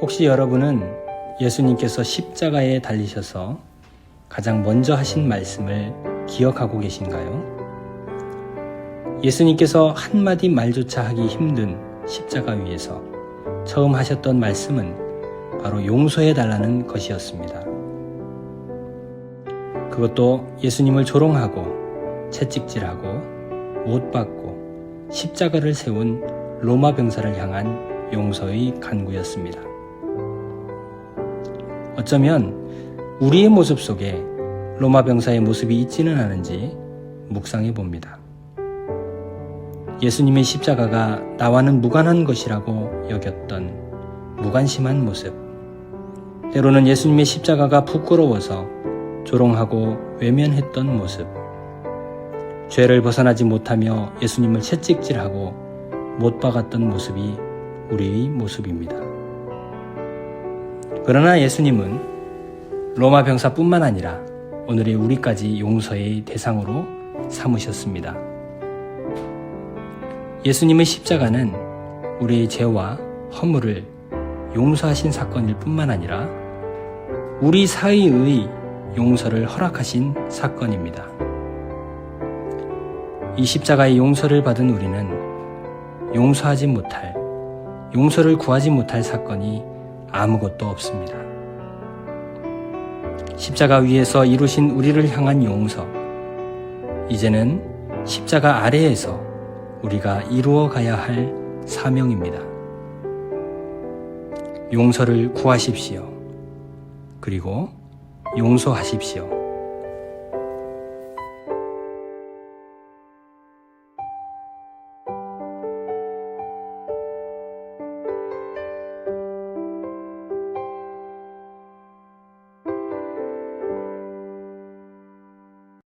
혹시 여러분은 예수님께서 십자가에 달리셔서 가장 먼저 하신 말씀을 기억하고 계신가요? 예수님께서 한마디 말조차 하기 힘든 십자가 위에서 처음 하셨던 말씀은 바로 용서해 달라는 것이었습니다. 그것도 예수님을 조롱하고 채찍질하고 못 박고 십자가를 세운 로마 병사를 향한 용서의 간구였습니다. 어쩌면 우리의 모습 속에 로마 병사의 모습이 있지는 않은지 묵상해 봅니다. 예수님의 십자가가 나와는 무관한 것이라고 여겼던 무관심한 모습. 때로는 예수님의 십자가가 부끄러워서 조롱하고 외면했던 모습. 죄를 벗어나지 못하며 예수님을 채찍질하고 못 박았던 모습이 우리의 모습입니다. 그러나 예수님은 로마 병사뿐만 아니라 오늘의 우리까지 용서의 대상으로 삼으셨습니다. 예수님의 십자가는 우리의 죄와 허물을 용서하신 사건일 뿐만 아니라 우리 사이의 용서를 허락하신 사건입니다. 이 십자가의 용서를 받은 우리는 용서하지 못할, 용서를 구하지 못할 사건이 아무것도 없습니다. 십자가 위에서 이루신 우리를 향한 용서, 이제는 십자가 아래에서 우리가 이루어 가야 할 사명입니다. 용서를 구하십시오. 그리고 용서하십시오.